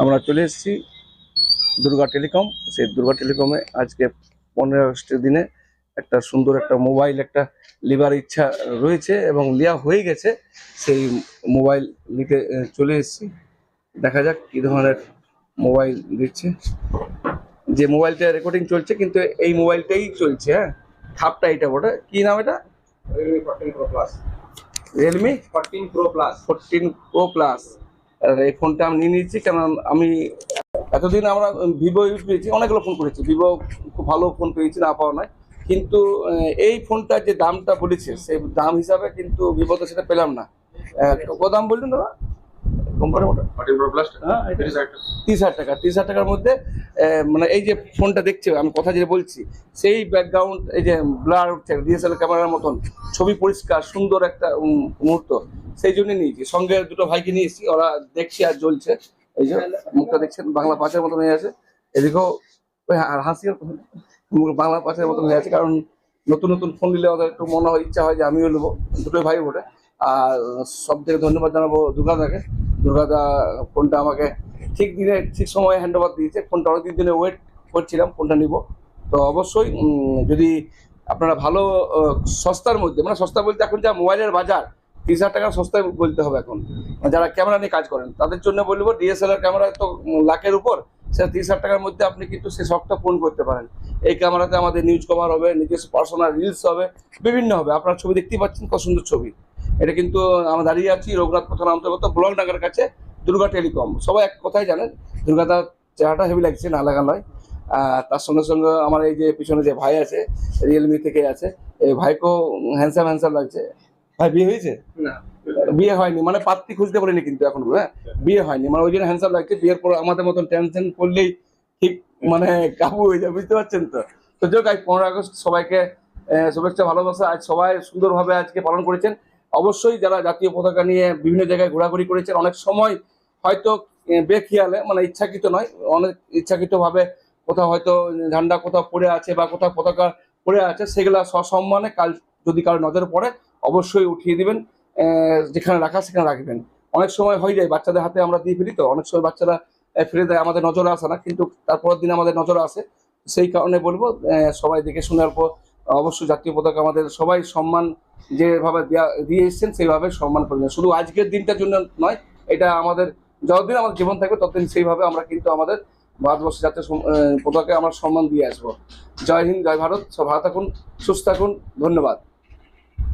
আমরা চলে এসেছি দুর্গা টেলিকম। সেই দুর্গা টেলিকমে আজকে পনেরো আগস্টের দিনে একটা সুন্দর একটা মোবাইল একটা লিবার ইচ্ছা রয়েছে এবং নেওয়া হয়ে গেছে। সেই মোবাইল নিতে চলে এসেছি। দেখা যাক কি ধরনের মোবাইল দিচ্ছে। যে মোবাইলটা রেকর্ডিং চলছে কিন্তু এই মোবাইলটাই চলছে হ্যাঁ? খাপটা এটা ওটা কি নাম এটা? Realme 14 Pro Plus. Realme 14 Pro Plus. Fourteen pro plus এই ফোনটা আমি নিয়ে নিচ্ছি কারণ আমি এতদিন আমরা ভিভো ইউজ পেয়েছি অনেকগুলো ফোন করেছি। ভিভো খুব ভালো ফোন পেয়েছি না পাওয়া নয়। কিন্তু এই ফোনটার যে দামটা বলেছে সেই দাম হিসাবে কিন্তু ভিভোতে সেটা পেলাম না। কত দাম বললেন দাদা? কোম্পানি ওটা 14 Pro Plus. হ্যাঁ তিরিশ হাজার টাকা। তিরিশ হাজার টাকার মধ্যে মানে এই যে ফোনটা দেখছে আমি কথা যেটা বলছি সেই ব্যাকগ্রাউন্ড এই যে ব্লার উঠছে ডিএসএলআর ক্যামেরার মতন ছবি পরিষ্কার সুন্দর একটা মুহূর্ত। সেই জন্য নিয়েছি সঙ্গে দুটো ভাইকে নিয়ে এসেছি, ওরা দেখছি আর জ্বলছে। এই যে, মুখটা দেখছেন? বাংলা পাঁচের মতন হয়ে আছে। এদিকেও আর হাসি বাংলা পাঁচের মতন হয়ে আছে, কারণ নতুন নতুন ফোন নিলে ওদের একটু মনে হয়, ইচ্ছা হয় যে আমিও নেব। দুটোই ভাই ওঠে আর সব থেকে ধন্যবাদ জানাব দুর্গাদাকে। দুর্গাদা ফোনটা আমাকে ঠিক দিনে, ঠিক সময়ে হ্যান্ড ওভার দিয়েছে। ফোনটা অনেকদিন দিনে ওয়েট করছিলাম, ফোনটা নিব। তো অবশ্যই যদি আপনারা ভালো সস্তার মধ্যে মানে সস্তা বলতে এখন যা মোবাইলের বাজার তিরিশ হাজার টাকা সস্তায় বলতে হবে এখন। মানে যারা ক্যামেরা নিয়ে কাজ করেন, তাদের জন্য বলব ডিএসএলআর ক্যামেরা তো লাখের উপর, সেটা তিরিশ হাজার টাকার মধ্যে আপনি কিন্তু সেই শখটা পূরণ করতে পারেন। এই ক্যামেরাতে আমাদের নিউজ কভার হবে, নিজস্ব পার্সোনাল রিলস হবে, বিভিন্ন হবে। আপনার ছবি দেখতেই পাচ্ছেন কত সুন্দর ছবি। এটা কিন্তু আমরা দাঁড়িয়ে আছি রঘুনাথ থানা অন্তর্গত ব্লকডাঙ্গার কাছে দুর্গা টেলিকম। সবাই এক কথাই জানেন দুর্গাদার চেহারাটা হেভি লাগছে, না লাগা নয়। তার সঙ্গে সঙ্গে আমার এই যে পিছনে যে ভাই আছে রিয়েলমি থেকে আছে, এই ভাইকেও হ্যান্ডসাম হ্যান্ডসাম লাগছে। ভাই বিয়ে হয়েছে? না। বিয়ে হয়নি মানে পাত্রী খুঁজতে পারিনি কিন্তু এখন হ্যাঁ? বিয়ে হয়নি মানে ওই জন্য হ্যান্ডসাম লাগছে বিয়ের পর আমাদের মতন টেনশন করলেই ঠিক মানে কাবু হয়ে যায় বুঝতে পারছেন তো? তো যোগ আজ পনেরো আগস্ট সবাইকে শুভেচ্ছা ভালোবাসা আজ সবাই সুন্দরভাবে আজকে পালন করেছেন। অবশ্যই যারা জাতীয় পতাকা নিয়ে বিভিন্ন জায়গায় ঘোরাঘুরি করেছেন অনেক সময় হয়তো বেখিয়ালে মানে ইচ্ছাকৃত নয় অনেক ইচ্ছাকৃতভাবে কোথাও হয়তো ঝান্ডা কোথাও পড়ে আছে বা কোথাও পতাকা পড়ে আছে সেগুলা সসম্মানে কাল যদি কারও নজরে পড়ে অবশ্যই উঠিয়ে দিবেন যেখানে রাখা সেখানে রাখবেন। অনেক সময় হয়ে যায়, বাচ্চাদের হাতে আমরা দিয়ে ফেলি তো, অনেক সময় বাচ্চারা ফিরে দেয়, আমাদের নজরে আসে না, কিন্তু তারপরের দিন আমাদের নজরে আসে। সেই কারণে বলব সবাই দেখে শুনে অল্প, অবশ্যই জাতীয় পতাকা আমাদের সবাই সম্মান যেভাবে দেয়া- এসছেন, সেইভাবে সম্মান করবেন। শুধু আজকের দিনটার জন্য নয়, এটা আমাদের যতদিন আমাদের জীবন থাকবে, ততদিন সেইভাবে আমরা কিন্তু আমাদের ভারতবর্ষ জাতীয় পতাকাকে আমরা সম্মান দিয়ে আসব। জয় হিন্দ, জয় ভারত, সব ভালো থাকুন, সুস্থ থাকুন, ধন্যবাদ।